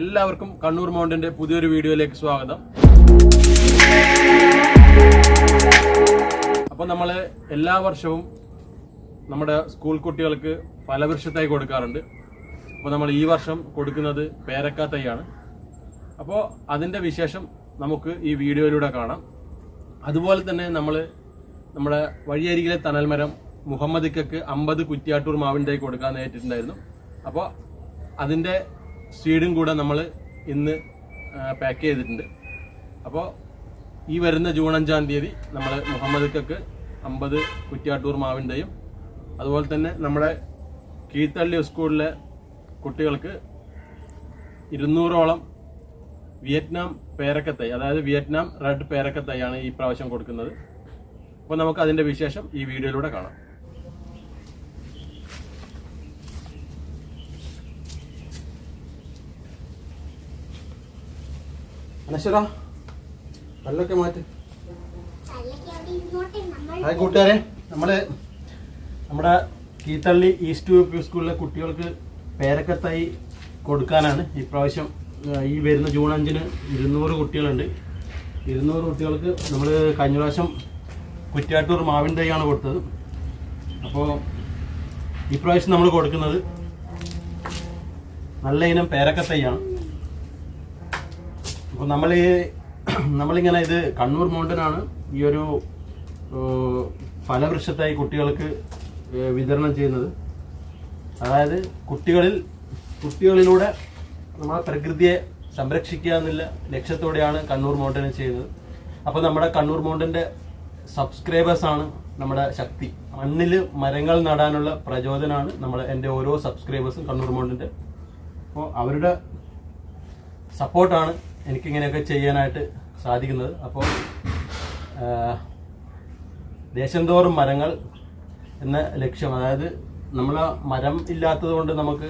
എല്ലാവർക്കും കണ്ണൂർ മൗണ്ടിന്റെ പുതിയൊരു വീഡിയോയിലേക്ക് സ്വാഗതം. അപ്പോൾ നമ്മൾ എല്ലാ വർഷവും നമ്മുടെ സ്കൂൾ കുട്ടികൾക്ക് ഫലവൃക്ഷത്തായി കൊടുക്കാറുണ്ട്. അപ്പോൾ നമ്മൾ ഈ വർഷം കൊടുക്കുന്നത് പേരക്ക തൈയാണ് അപ്പോൾ അതിന്റെ വിശേഷം നമുക്ക് ഈ വീഡിയോയിലൂടെ കാണാം. അതുപോലെ തന്നെ നമ്മൾ നമ്മുടെ വഴിയരികിലെ തണൽമരം മുഹമ്മദിക്കക്ക് അമ്പത് കുറ്റിയാട്ടൂർ മാവിന്റെ കൊടുക്കാൻ ഏറ്റിട്ടുണ്ടായിരുന്നു അപ്പോൾ അതിന്റെ സീഡും കൂടെ നമ്മൾ ഇന്ന് പാക്ക് ചെയ്തിട്ടുണ്ട്. അപ്പോൾ ഈ വരുന്ന ജൂൺ അഞ്ചാം തീയതി നമ്മൾ മുഹമ്മദ്ക്കക്ക് അമ്പത് കുറ്റിയാട്ടൂർ മാവിന്റെയും അതുപോലെ തന്നെ നമ്മുടെ കീഴ്ത്തള്ളി സ്കൂളിലെ കുട്ടികൾക്ക് ഇരുന്നൂറോളം വിയറ്റ്നാം പേരക്കത്തൈ അതായത് വിയറ്റ്നാം റെഡ് പേരക്കത്തൈയാണ് ഈ പ്രാവശ്യം കൊടുക്കുന്നത്. അപ്പോൾ നമുക്ക് അതിന്റെ വിശേഷം ഈ വീഡിയോയിലൂടെ കാണാം. അനശ്വര കല്ലൊക്കെ മാറ്റി. ഹായ് കൂട്ടുകാരെ. നമ്മൾ നമ്മുടെ കീത്തള്ളി ഈസ്റ്റ് യു പി സ്കൂളിലെ കുട്ടികൾക്ക് പേരക്കത്തായി കൊടുക്കാനാണ്. ഈ പ്രാവശ്യം ആ, ഈ വരുന്ന ജൂൺ അഞ്ചിന് ഇരുന്നൂറ് കുട്ടികളുണ്ട്. ഇരുന്നൂറ് കുട്ടികൾക്ക് നമ്മൾ കഴിഞ്ഞ പ്രാവശ്യം കുറ്റ്യാട്ടൂർ മാവിൻ തൈയാണ് കൊടുത്തത്. അപ്പോൾ ഇപ്രാവശ്യം പ്രാവശ്യം നമ്മൾ കൊടുക്കുന്നത് നല്ല ഇനം പേരക്കത്തൈയാണ് അപ്പോൾ നമ്മൾ ഈ നമ്മളിങ്ങനെ ഇത് കണ്ണൂർ മൗണ്ടനാണ് ഈ ഒരു ഫലവൃക്ഷത്തായി കുട്ടികൾക്ക് വിതരണം ചെയ്യുന്നത്. അതായത് കുട്ടികളിൽ കുട്ടികളിലൂടെ നമ്മളെ പ്രകൃതിയെ സംരക്ഷിക്കുക എന്നുള്ള ലക്ഷ്യത്തോടെയാണ് കണ്ണൂർ മൗണ്ടൻ ചെയ്യുന്നത്. അപ്പോൾ നമ്മുടെ കണ്ണൂർ മൗണ്ടന്റെ സബ്സ്ക്രൈബേഴ്സാണ് നമ്മുടെ ശക്തി. മണ്ണിൽ മരങ്ങൾ നടാനുള്ള പ്രചോദനമാണ് നമ്മുടെ എന്റെ ഓരോ സബ്സ്ക്രൈബേഴ്സും കണ്ണൂർ മൗണ്ടന്റെ അപ്പോൾ അവരുടെ സപ്പോർട്ടാണ് എനിക്കിങ്ങനെയൊക്കെ ചെയ്യാനായിട്ട് സാധിക്കുന്നത്. അപ്പോൾ ദേശം തോറും മരങ്ങൾ എന്ന ലക്ഷ്യം. അതായത് നമ്മൾ മരം ഇല്ലാത്തതുകൊണ്ട് നമുക്ക്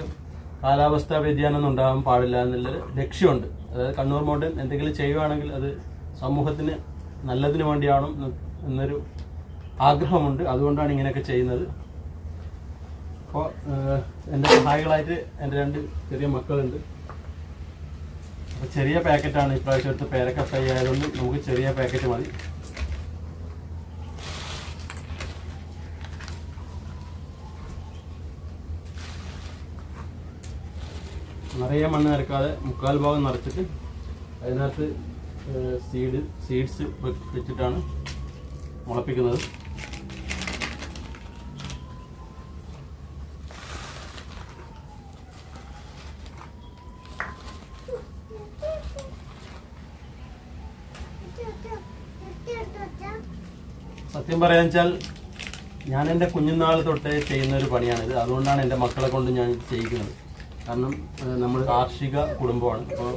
കാലാവസ്ഥാ വ്യതിയാനം ഉണ്ടാകാൻ പാടില്ല എന്നുള്ളൊരു ലക്ഷ്യമുണ്ട്. അതായത് കണ്ണൂർ മൗണ്ടൻ എന്തെങ്കിലും ചെയ്യുകയാണെങ്കിൽ അത് സമൂഹത്തിന് നല്ലതിന് വേണ്ടിയാണ് എന്നൊരു ആഗ്രഹമുണ്ട്. അതുകൊണ്ടാണ് ഇങ്ങനെയൊക്കെ ചെയ്യുന്നത്. അപ്പോൾ എന്റെ സഹായികളായിട്ട് എന്റെ രണ്ട് ചെറിയ മക്കളുണ്ട്. ചെറിയ പാക്കറ്റാണ് ഇപ്രാവശ്യം എടുത്ത് പേരക്ക ഫ്രൈ ആയതുകൊണ്ട് നമുക്ക് ചെറിയ പാക്കറ്റ് മതി. നിറയെ മണ്ണ് നിറക്കാതെ മുക്കാൽ ഭാഗം നിറച്ചിട്ട് അതിനകത്ത് സീഡ് സീഡ്സ് വെച്ചിട്ടാണ് മുളപ്പിക്കുന്നത്. സത്യം പറയാന്ന് വെച്ചാൽ ഞാൻ എന്റെ കുഞ്ഞുനാൾ തൊട്ടേ ചെയ്യുന്ന ഒരു പണിയാണിത്. അതുകൊണ്ടാണ് എന്റെ മക്കളെ കൊണ്ട് ഞാൻ ചെയ്യിക്കുന്നത്. കാരണം നമ്മൾ കാർഷിക കുടുംബമാണ്. അപ്പോൾ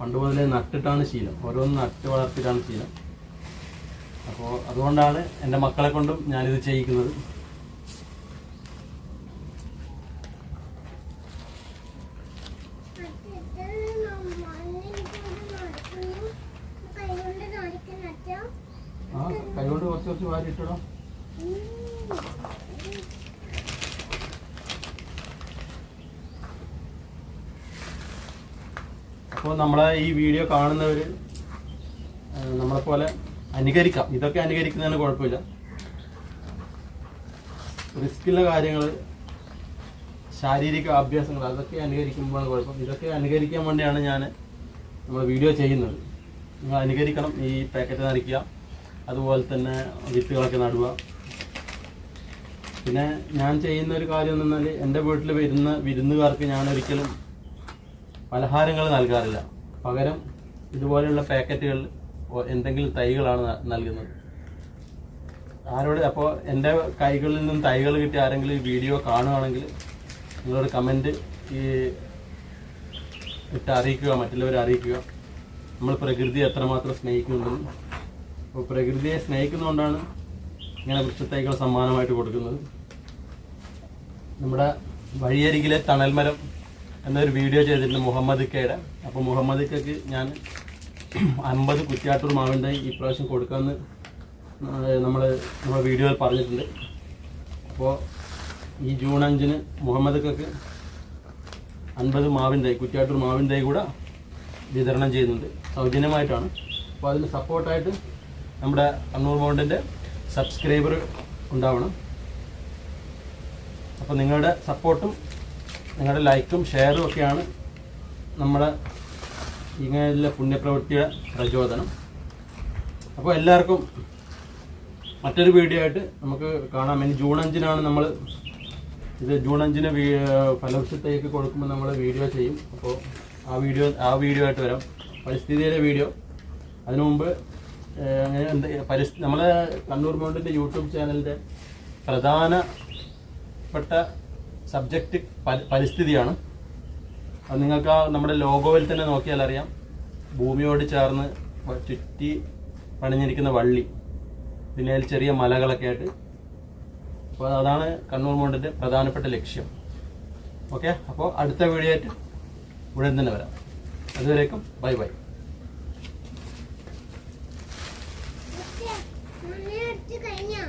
പണ്ട് മുതലേ നട്ടിട്ടാണ് ശീലം. ഓരോന്ന് നട്ട് വളർത്തിയിട്ടാണ് ശീലം. അപ്പോൾ അതുകൊണ്ടാണ് എന്റെ മക്കളെ കൊണ്ടും ഞാനിത് ചെയ്യിക്കുന്നത് ആ കൈകൊണ്ട് കുറച്ച് കുറച്ച് വാരി അപ്പോൾ നമ്മളെ ഈ വീഡിയോ കാണുന്നവർ നമ്മളെപ്പോലെ അനുകരിക്കാം. ഇതൊക്കെ അനുകരിക്കുന്നതിന് കുഴപ്പമില്ല. റിസ്ക്കുള്ള കാര്യങ്ങൾ ശാരീരിക അഭ്യാസങ്ങൾ അതൊക്കെ അനുകരിക്കുമ്പോഴാണ് കുഴപ്പം. ഇതൊക്കെ അനുകരിക്കാൻ വേണ്ടിയാണ് ഞാൻ നമ്മൾ വീഡിയോ ചെയ്യുന്നത്. നിങ്ങൾ അനുകരിക്കണം ഈ പാക്കറ്റ് നടിക്കുക അതുപോലെ തന്നെ വിത്തുകളൊക്കെ നടുക. പിന്നെ ഞാൻ ചെയ്യുന്ന ഒരു കാര്യം എന്ന് പറഞ്ഞാൽ എന്റെ വീട്ടിൽ വരുന്ന വിരുന്നുകാർക്ക് ഞാൻ ഒരിക്കലും പലഹാരങ്ങൾ നൽകാറില്ല. പകരം ഇതുപോലെയുള്ള പാക്കറ്റുകൾ എന്തെങ്കിലും തൈകളാണ് നൽകുന്നത്. ആരോട് അപ്പോൾ എന്റെ കൈകളിൽ നിന്നും തൈകൾ കിട്ടി ആരെങ്കിലും ഈ വീഡിയോ കാണുകയാണെങ്കിൽ നിങ്ങളോട് കമന്റ് ഈ ഇട്ട് അറിയിക്കുക മറ്റുള്ളവരെ അറിയിക്കുക. നമ്മൾ പ്രകൃതിയെ എത്രമാത്രം സ്നേഹിക്കുന്നുണ്ടെന്ന്. അപ്പോൾ പ്രകൃതിയെ സ്നേഹിക്കുന്നതുകൊണ്ടാണ് ഇങ്ങനെ വൃക്ഷത്തേക്കൾ സമ്മാനമായിട്ട് കൊടുക്കുന്നത്. നമ്മുടെ വഴിയരികിലെ തണൽമരം എന്നൊരു വീഡിയോ ചെയ്തിട്ടുണ്ട് മുഹമ്മദ് ഇക്കയുടെ അപ്പോൾ മുഹമ്മദ് ഇക്കയ്ക്ക് ഞാൻ അമ്പത് കുറ്റിയാട്ടൂർ മാവിന്റെ ഈ പ്രാവശ്യം കൊടുക്കാമെന്ന് നമ്മൾ നമ്മുടെ വീഡിയോയിൽ പറഞ്ഞിട്ടുണ്ട്. അപ്പോൾ ഈ ജൂൺ അഞ്ചിന് മുഹമ്മദ് ഇക്കയ്ക്ക് അൻപത് മാവിന്റെ കുറ്റിയാട്ടൂർ മാവിന്റെ കൂടെ വിതരണം ചെയ്യുന്നുണ്ട്. സൗജന്യമായിട്ടാണ്. അപ്പോൾ അതിന് സപ്പോർട്ടായിട്ട് നമ്മുടെ കണ്ണൂർ ബോണ്ടിന്റെ സബ്സ്ക്രൈബർ ഉണ്ടാവണം. അപ്പോൾ നിങ്ങളുടെ സപ്പോർട്ടും നിങ്ങളുടെ ലൈക്കും ഷെയറും ഒക്കെയാണ് നമ്മുടെ ഇങ്ങനെയുള്ള പുണ്യപ്രവൃത്തിയുടെ പ്രചോദനം. അപ്പോൾ എല്ലാവർക്കും മറ്റൊരു വീഡിയോ ആയിട്ട് നമുക്ക് കാണാം. ഇനി ജൂൺ അഞ്ചിനാണ് നമ്മൾ ഇത് ജൂൺ അഞ്ചിന് ഫലവൃക്ഷത്തേക്ക് കൊടുക്കുമ്പോൾ നമ്മൾ വീഡിയോ ചെയ്യും. അപ്പോൾ ആ വീഡിയോ ആ വീഡിയോ ആയിട്ട് വരാം. പരിസ്ഥിതിയിലെ വീഡിയോ. അതിനു മുമ്പ് അങ്ങനെ പരിസ്ഥിതി നമ്മളെ കണ്ണൂർ മൗണ്ടിന്റെ യൂട്യൂബ് ചാനലിന്റെ പ്രധാനപ്പെട്ട സബ്ജക്റ്റ് പരിസ്ഥിതിയാണ്. അത് നിങ്ങൾക്ക് ആ നമ്മുടെ ലോഗോയിൽ തന്നെ നോക്കിയാൽ അറിയാം. ഭൂമിയോട് ചേർന്ന് ചുറ്റി പണിഞ്ഞിരിക്കുന്ന വള്ളി. പിന്നെ അതിൽ ചെറിയ മലകളൊക്കെ ആയിട്ട്. അപ്പോൾ അതാണ് കണ്ണൂർ മൗണ്ടിന്റെ പ്രധാനപ്പെട്ട ലക്ഷ്യം. ഓക്കെ? അപ്പോൾ അടുത്ത വീഡിയോ ആയിട്ട് ഉടൻ തന്നെ വരാം. അതുവരേക്കും ബൈ ബൈ. കഴിഞ്ഞോ.